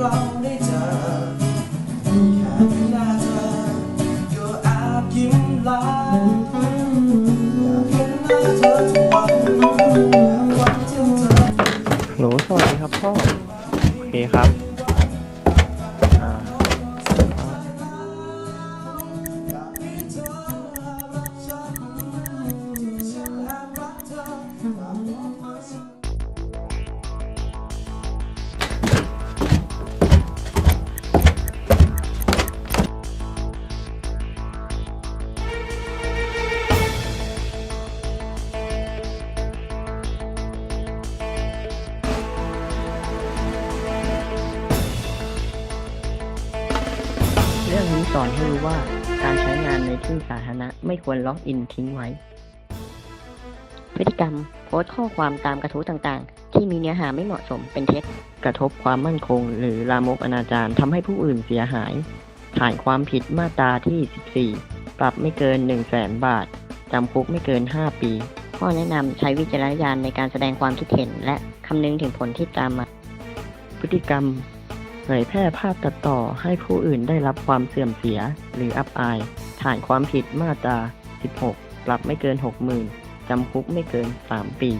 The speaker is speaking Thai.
โหลสวัสดีครับพ่อ โอเคครับ เรื่องนี้สอนให้รู้ว่าการใช้งานในที่สาธารณะไม่ควรล็อกอินทิ้งไว้ พฤติกรรม โพสต์ข้อความตามกระทู้ต่างๆ ที่มีเนื้อหาไม่เหมาะสมเป็นเท็จกระทบความมั่นคง หรือลามกอนาจารทำให้ผู้อื่นเสียหาย ฐานความผิดมาตราที่ 14 ปรับไม่เกิน 1 0 0 0 0แสนบาท จำคุกไม่เกิน 5 ปี ข้อแนะนำใช้วิจารณญาณในการแสดงความคิดเห็น และคำนึงถึงผลที่ตามมา พฤติกรรมเผ ยแพร่ภาพตัดต่อให้ผู้อื่นได้รับความเสื่อมเสียหรืออับอาย ฐานความผิดมาตรา 16 ปรับไม่เกิน 60,000จำคุกไม่เกิน 3 ปี